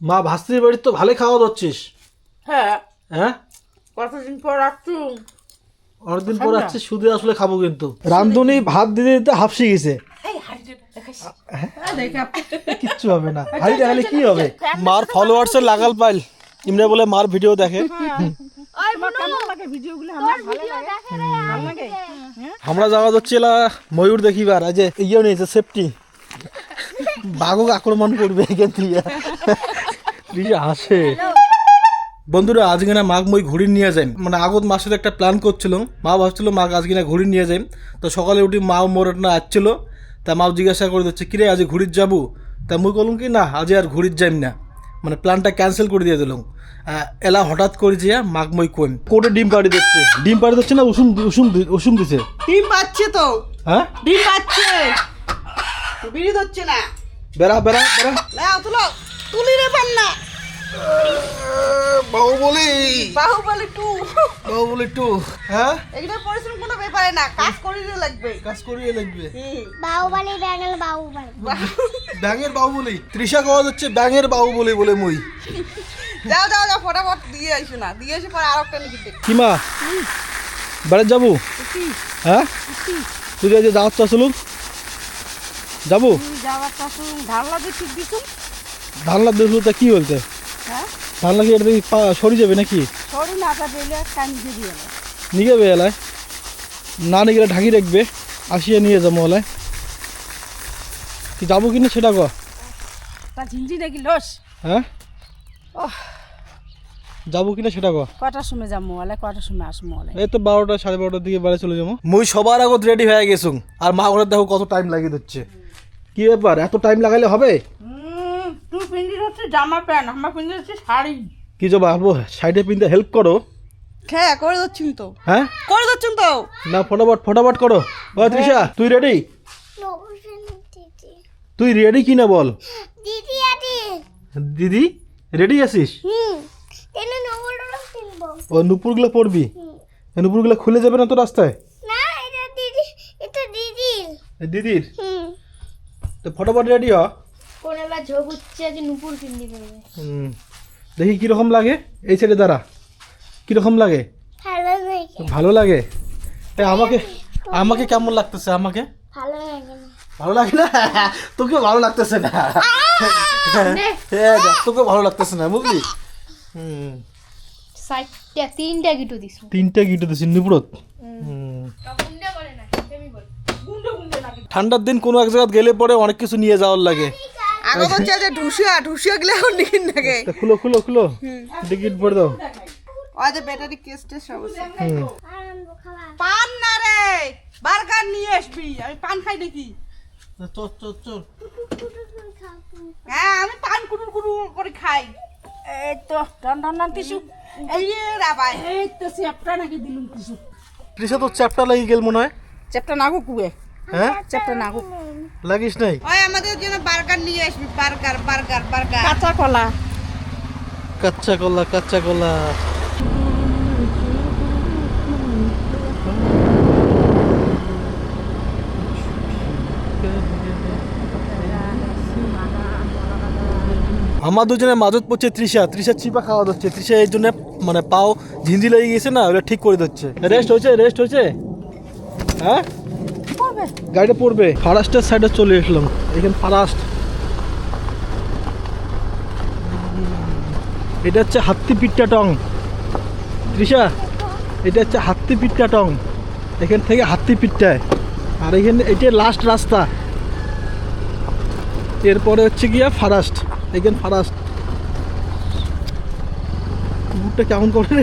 মা ভাস্তির বাড়ির তো ভালোই খাওয়া দাচ্ছিস হ্যাঁ। হ্যাঁ? কতদিন পর আসছু? অনেকদিন পর আসছে শুধু আসলে খাব কিন্তু। রান্ধুনি ভাত দিতে দিতে হাফসি গেছে। কিচ্ছু হবে না। হাড়ি দেখালে কি হবে? মার ফলোয়ার্স এর লাগাল পাইল। ইমরা বলে মার ভিডিও দেখে। লাগে ভিডিওগুলো আমার যাওয়া হচ্ছে ময়ূর দেখিবার। আজ ইয়ে নিয়েছে সেফটি বাঘক আক্রমণ করবে এখান থেকে। হাসে বন্ধুরা আজকে না মাঘ মই ঘুরি নিয়ে যাই। মানে আগত মাসের একটা প্ল্যান করছিল মা ভাবছিল মাঘ আজকে না ঘুরি নিয়ে যাই। তো সকালে উঠি মা মোর না আসছিল। তা মা জিজ্ঞাসা করে দিচ্ছে কিরে আজ ঘুরির যাব? তা মুই বললাম কি না আজ আর ঘুরির যাইম না। মানে প্ল্যানটা ক্যান্সেল করে দিয়ে দিলাম। এলা হঠাৎ করে যে মাঘ মই কইম। কোটে ডিম পাড়ি দিচ্ছে। ডিম পাড়ি দিচ্ছে না উষুম দি- উষুম দিছে। ডিম পাচ্ছে তো। হ্যাঁ? ডিম পাচ্ছে। বিড়ি ধরছে না। বেড়া বেড়া বেড়া। তুলি। রে পান না বাহুবলি। বাহুবলি টু। বাহুবলি টু হ্যাঁ? এগুলো পরিশ্রম কোনো ব্যাপারে না কাজ করিলে লাগবে। কাজ করিয়ে লাগবে। বাহুবালি ব্যাঙ্গল বাহুবালি। ব্যাঙের বাহুবলি। তৃষা কওয়া যাচ্ছে ব্যাঙের বাহুবলি বলে মুই। যাও যাও যাও ফটাফট দিয়ে আইসো না। দিয়ে এসে পরে আর একটা লিখে কি মা বেড়ে যাব? হ্যাঁ? তুই আজ যাওয়ার আসলুক যাব? যাওয়ার চাষু ঢাল্লা দিয়ে ঠিক দিছুন। ধান লাগ তা কি বলতে? হ্যাঁ? ধান লাগিয়ে এটা দেখি সরি যাবে নাকি? সরি নাটা দিলে কান দিয়ে দিয়ে নিয়ে যাবে এলায়। না নিয়ে গেলে ঢাকি রাখবে আসিয়ে নিয়ে যাব এলায়। কি যাব কিনা সেটা ক? তা ঝিঞ্জি নাকি লস। হ্যাঁ? যাব কিনা সেটা ক? কটার সময় যাব মলে কটার সময় আসব এই তো বারোটা সাড়ে বারোটার দিকে বাড়ি চলে যাব। মুই সবার আগত রেডি হয়ে গেছুম আর মা ঘরে দেখো কত টাইম লাগিয়ে দিচ্ছে। কি ব্যাপার? এত টাইম লাগাইলে হবে? হচ্ছে জামা প্যান্ট আমরা পিন্ডি হচ্ছে শাড়ি। কি যে বাবু সাইডে পিনতে হেল্প করো। হ্যাঁ করে দিচ্ছেন তো। হ্যাঁ? করে দিচ্ছেন তো। না ফটাফট ফটাফট করো। ও তৃষা তুই রেডি দিদি তুই রেডি কি না বল? দিদি আদি। দিদি রেডি আছিস? ও নুপুরগুলো পড়বি নুপুরগুলো খুলে যাবে না তো রাস্তায়? না এটা দিদি এটা দিদি এ দিদির? হুম। তো ফটাফট রেডি হ। নুপুর হুম। দেখি কীরকম লাগে? এই ছেড়ে দাঁড়া কীরকম লাগে? ভালো লাগে। ভালো লাগে? এ আমাকে আমাকে কেমন লাগতেছে? আমাকে? ভালো লাগে না। ভালো লাগে না? তোকে ভালো লাগতেছে না? হ্যাঁ, তোকে ভালো লাগতেছে না বুঝলি? হুম। সাইডটা তিনটা গিটু দিস তিনটা গিটে দিছি নিপুরত। ঠান্ডার দিন কোনো এক জায়গায় গেলে পরে অনেক কিছু নিয়ে যাওয়ার লাগে। আগে হচ্ছে যে ঢুসিয়া ঢুসিয়া গেলে এখন নিকিন নাকি খুলো খুলো খুলো। টিকিট ভরে দাও। ওই যে ব্যাটারি কেস টেস সব। পান না রে বার্গার নিয়ে আসবি। আমি পান খাই নাকি? চল চল চল। হ্যাঁ আমি পান কুটুর কুটুর করে খাই। এই তো টান টান টান টিসু। এই রে রাবাই এই তো চ্যাপটা নাকি দিলুম টিসু। তৃষা তো চ্যাপটা লাগি গেল মনে হয়। চ্যাপটা নাগু কুয়ে হ্যাঁ? চ্যাপটা নাগু। লাগিস নাই? ওই আমাদের জন্য বার্গার নিয়ে আসবি বার্গার বার্গার বার্গার। কাঁচা কলা। কাচ্চা কলা কাচ্চা কলা। আমার দুজনের মাজত পড়ছে তৃষা। তৃষা চিপা খাওয়া হচ্ছে তৃষা এই জন্য মানে পাও ঝিঞ্জি লেগে গেছে না ওটা ঠিক করে দিচ্ছে রেস্ট হয়েছে রেস্ট হয়েছে? হ্যাঁ? গাড়িটা পড়বে। ফারাস্টের সাইডে চলে আসলাম এখানে ফারাস্ট এটা হচ্ছে হাত্তি পিট্টা টং। তৃষা, এটা হচ্ছে হাত্তি পিট্টা টং। এখান থেকে হাত্তি পিট্টায় আর এখানে এটা লাস্ট রাস্তা। এরপরে হচ্ছে গিয়া ফারাস্ট এখানে ফারাস্ট কুকুরটা কেমন করে?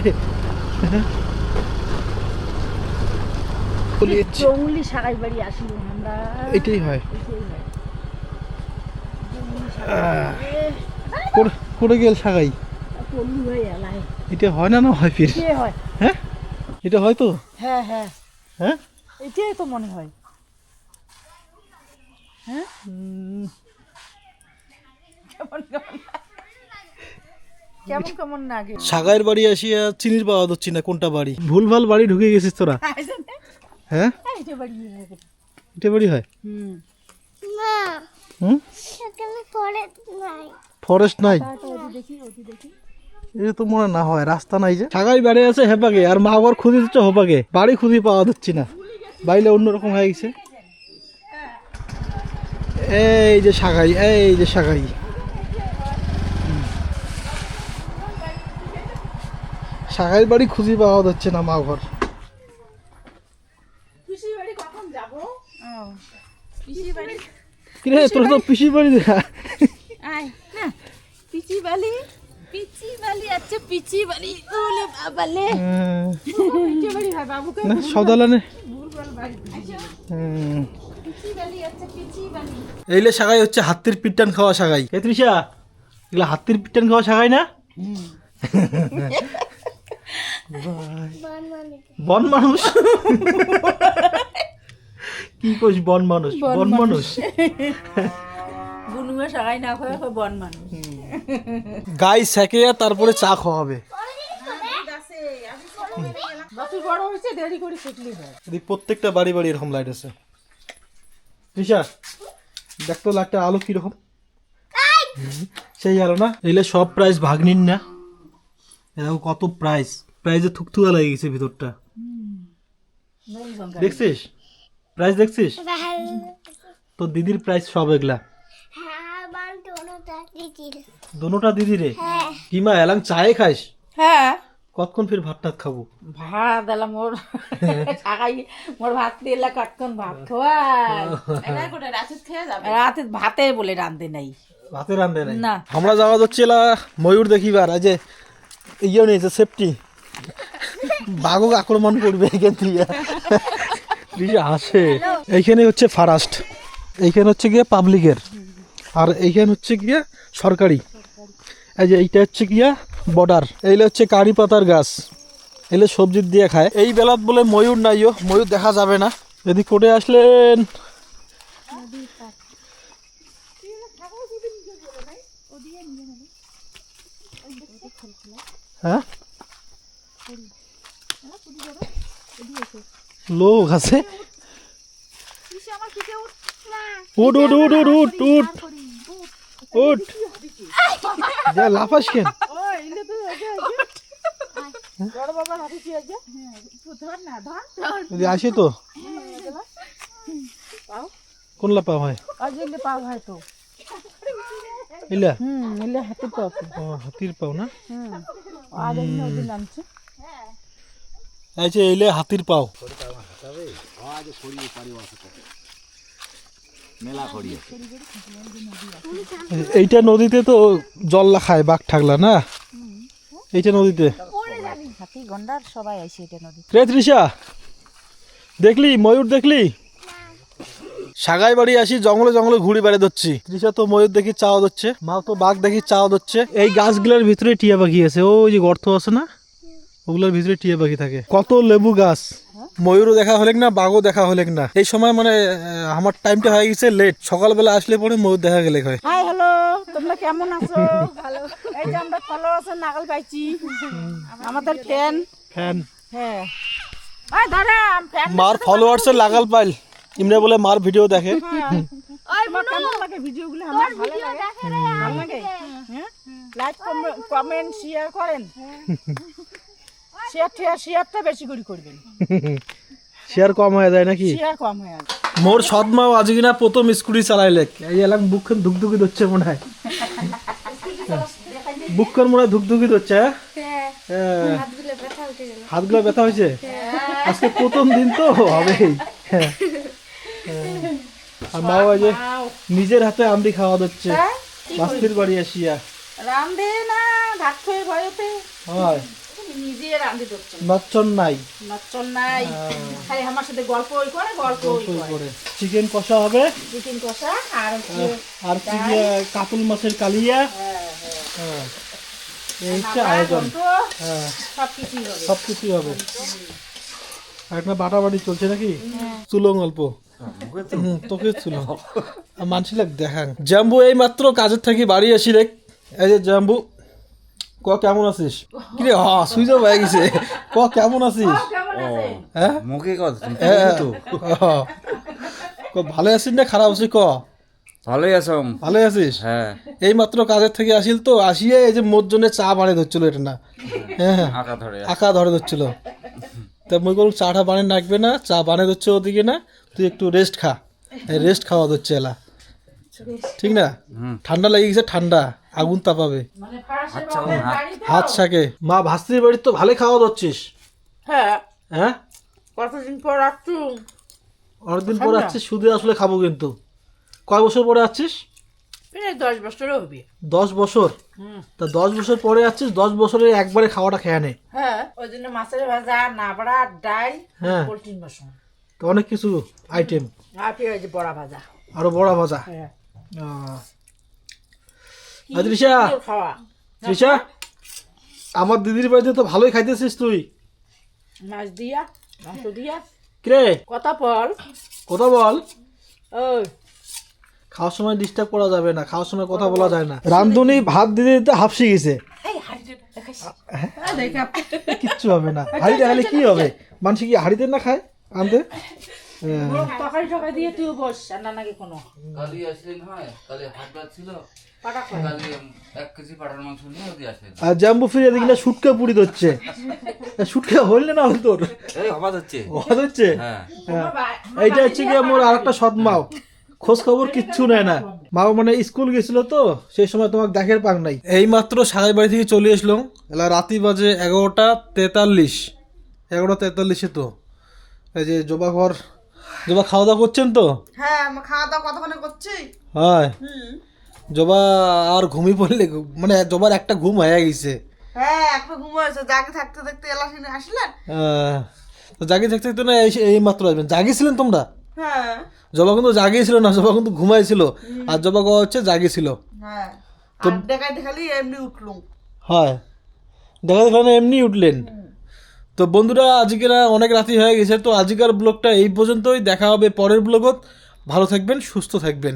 জঙ্গলি সারাই বাড়ি আসিল আমরা। এটাই হয়। করে- গেল সাগাই? হয়ে এটা হয় না না হয় ফির? হ্যাঁ। এটা হয় তো? হ্যাঁ হ্যাঁ। হ্যাঁ? এটাই তো মনে হয়। উম, কেমন কেমন? কেমন কেমন লাগে সাগাইয়ের বাড়ি আসিয়া চিনির পাওয়া যাচ্ছি না কোনটা বাড়ি? ভুলভাল বাড়ি ঢুকে গেছিস তোরা। হ্যাঁ? এটা বাড়ি হয়। হুম না। হুম? সেখানে পরে নাই। ফরেস্ট নাই? এটা তো মনে না হয় রাস্তা নাই যে। সাগাই বাড়ি আছে হেপাকে আর মা আবার খুঁজে দিচ্ছে হোপাকে বাড়ি খুঁজে পাওয়া যাচ্ছে না। বাইরে অন্যরকম হয়ে গেছে। এই যে সাগাই এই যে সাগাই সাগাই বাড়ি খুঁজে পাওয়া যাচ্ছে না মা ঘর পিসি বাড়ি কখন যাব পিসি বাড়ি কিরে তোর তো পিসির বাড়ি দেখা। আয় না পিচি বালি পিচি বালি আছে পিচি বালি ওলে বাবালে পিচি হয়। বাবুকে না সদালানে পিচি বালি। আছে পিচি বালি। এইলে শাখাই হচ্ছে হাতির পিটান খাওয়া শাখাই এ তৃষা এগুলো হাতির পিটান খাওয়া শাখাই না? বন মানুষ। কি কইস বন মানুষ বন মানুষ। বুনুয়া সাগাই না খায় বন মানুষ। গাই সেকে তারপরে চা খাওয়াবে। হয় প্রত্যেকটা বাড়ি বাড়ি এরকম লাইট আছে। তৃষা দেখতো লাইটটা আলো কীরকম। সেই আলো না এগুলো সব প্রাইস ভাগ নিন না। এরকম কত প্রাইস প্রাইজে থুকথুকা লাগে গেছে ভিতরটা। দেখছিস? প্রাইস দেখছিস? তো দিদির প্রাইস সব এগুলা। দোনোটা দিদি রে কিমা এলাম চায়ে খাইস? হ্যাঁ। কতক্ষণ ফির ভাত টাত খাব? ভাত দিলাম মোর সাগাই মোর ভাত দিলে কতক্ষণ ভাত খাওয়াই? রাতে ভাতে বলে রান্ধে নাই। ভাতে রান্ধে নাই? না। আমরা যাওয়া যাচ্ছিলা ময়ূর দেখিবার আজ ইয়ে নিয়েছে সেফটি বাঘক আক্রমণ করবে এখান থেকে। দিদি আসে এইখানে হচ্ছে ফারাস্ট। এইখানে হচ্ছে গিয়ে পাবলিকের। আর এইখানে হচ্ছে গিয়ে সরকারি। এই যে এইটা হচ্ছে গিয়া বর্ডার। এইলে হচ্ছে কারি পাতার গাছ। এলে সবজি দিয়ে খায়। এই বেলাত বলে ময়ূর নাইও ময়ূর দেখা যাবে না। যদি কোটে আসলেন। হ্যাঁ? লোক আছে। উঠ উঠ উঠ উঠ উঠ উঠ। উঠ। যা লাফাস কেন? আসি তো? কোন লাপা হয়? তো ইলা হুম পাও ও হাতির পাও না? হুম। ওদিন আনছি যে এইলে হাতির পাও। এইটা নদীতে তো জল খায়, বাঘ ঠাকলা, না? এইটা নদীতে। সবাই আইছে এটা নদী রে তৃষা দেখলি? ময়ূর দেখলি? সাগাই বাড়ি আসি, জঙ্গলে জঙ্গলে ঘুরি বেড়ে ধরছি। তৃষা তো ময়ূর দেখি চাওয়া ধরছে মা তো বাঘ দেখি চাওয়া ধরছে। এই গাছগুলোর ভিতরে টিয়া পাখি আছে। ওই যে গর্ত আছে না? ওগুলোর ভিতরে টিয়া পাখি থাকে। কত লেবু গাছ। ময়ূরও দেখা হলেক না বাঘও দেখা হলেক না। এই সময় মানে আমার টাইমটা হয়ে গেছে লেট সকালবেলা আসলে পরে ময়ূর দেখা গেলে হয়। হাই হ্যালো তোমরা কেমন আছো? ভালো। এই যে আমরা ফলো আছে নাগাল পাইছি। আমাদের ফ্যান ফ্যান হ্যাঁ। আয় দাঁড়া ফ্যান মার ফলোয়ার্স লাগাল পাইল। ইমরা বলে মার ভিডিও দেখে। তোমার কেমন লাগে ভিডিওগুলো আমার ভালো লাগে। ভালো লাগে। হ্যাঁ। লাইক কমেন্ট শেয়ার করেন। শেয়ার শেয়ার শেয়ারটা বেশি করে করবেন। শেয়ার কম হয়ে যায় নাকি? শেয়ার কম হয়ে আছে মোর কিনা প্রথম স্কুটি চালাইলে এই বুকখান ধুকধুকি হচ্ছে মনে হয়। বুকখান মনে হয় ধুকধুকি হচ্ছে হ্যাঁ? হ্যাঁ। হাতগুলো ব্যথা হয়েছে? আজকে প্রথম দিন তো হবেই। হ্যাঁ। আর মা নিজের হাতে আমদি খাওয়া দিচ্ছে মাস্তির বাড়ি আসিয়া। না ভাত খেয়ে ভয়তে। হয়। নিজে রান্ধে ধরছে নচ্চন নাই। নচ্চন নাই। খালি আমার সাথে গল্প ওই করে গল্প ওই ওই করে। করে। চিকেন কষা হবে। চিকেন কষা আর আর কি দিয়ে মাছের কালিয়া। হ্যাঁ এই হচ্ছে আয়োজন। হ্যাঁ। সব কিছুই হবে। সব কিছুই হবে। একটা বাটাবাটি চলছে নাকি? চুলং অল্প। তোকে চুলো মানছিলাম দেখাং জাম্বু এই মাত্র কাজের থেকে বাড়ি আসিলে এই যে জাম্বু। ক কেমন আছিস? কিরে হ সুইচ অফ হয়ে গেছে। ক কেমন আছিস? হ্যাঁ? মুখে হ্যাঁ। ক। ভালো আছিস না খারাপ আছিস? ক। ভালোই আছম ভালোই আছিস? হ্যাঁ। এই মাত্র কাজের থেকে আসিল তো আসিয়ে এই যে মোর জন্য চা বানিয়ে ধরছিল এটা না। হ্যাঁ হ্যাঁ। আঁকা ধরে। আঁকা ধরে ধরছিল। তা মই বললাম চাটা বানিয়ে রাখবে না চা বানিয়ে ধরছে ওদিকে না তুই একটু রেস্ট খা। রেস্ট খাওয়া ধরছে এলা। ঠিক না? ঠান্ডা লেগে গেছে ঠান্ডা। আগুন তাপাবে। মানে আচ্ছা, হাত- শাকে মা ভাস্তির বাড়ির তো ভালোই খাওয়া ধরছিস হ্যাঁ। হ্যাঁ? কতদিন পর আসছু? অনেকদিন পরে আসছিস শুধু আসলে খাব কিন্তু। কয় বছর পরে আসছিস? দশ বছরও হবে। দশ বছর? হুম। তা দশ বছর পরে আসছিস দশ বছরে একবারে খাওয়াটা খেয়ে নে। হ্যাঁ ওই জন্য মাছের ভাজা নাবড়া ডাল হ্যাঁ। পোলট্রির মশন তো অনেক কিছু আইটেম। আর পেঁয়াজ বড়া ভাজা। আরও বড়া ভাজা। হ্যাঁ। তৃষা। তৃষা আমার দিদির বাড়িতে তো ভালোই খাইতেছিস তুই। মাছ দিয়া মাংস দিয়া। কিরে? কথা বল। কথা বল। ওই। খাওয়ার সময় ডিস্টার্ব করা যাবে না খাওয়ার সময় কথা বলা যায় না। রান্ধুনি ভাত দিতে দিতে হাফসি গেছে। হ্যাঁ? দেখা। কিচ্ছু হবে না। হাড়িতে খাইলে কি হবে? মানুষ কি হাড়িতে না খায়? আনতে। তরকারি দিয়ে তুই বস আর না নাকি কোনো। কালি আসলেন হয়। কালি হাট ছিল আর জাম্বু ফিরে দেখি না সুটকা পুরি ধরছে। সুটকা হইলে না হল তোর এই হচ্ছে? হওয়া হচ্ছে? হ্যাঁ। হ্যাঁ। এইটা হচ্ছে কি মোর আর একটা সৎ মাও খোঁজ খবর কিচ্ছু নেয় না। মাও মানে স্কুল গেছিল তো সেই সময় তোমাকে দেখের পাক নাই। এই মাত্র সাগাই বাড়ি থেকে চলে আসলাম এলা রাতি বাজে এগারোটা তেতাল্লিশ। এগারোটা তেতাল্লিশে তো। এই যে জবা ঘর জবা খাওয়া দাওয়া করছেন তো? হ্যাঁ খাওয়া দাওয়া কতক্ষণে করছি? হয়। জবা আর ঘুমিয়ে পড়লে মানে জবার একটা ঘুম হয়ে গেছে। হ্যাঁ একটা ঘুম হয়েছে জাগে থাকতে থাকতে এলাসিনে আসলেন তো জাগি থাকতে থাকতে না এই- মাত্র আসবেন। জাগিয়েছিলেন তোমরা? হ্যাঁ। জবা কিন্তু জাগিয়েছিল না জবা কিন্তু ঘুমাইছিল। আর জবা গো হচ্ছে জাগিয়েছিল। হ্যাঁ। দেখাইতে খালি এমনি উঠলুম। হয়। দেখা এমনি উঠলেন। তো বন্ধুরা, আজকের অনেক রাতি হয়ে গেছে, তো আজকের ব্লগটা এই পর্যন্তই। দেখা হবে পরের ব্লগত। ভালো থাকবেন, সুস্থ থাকবেন।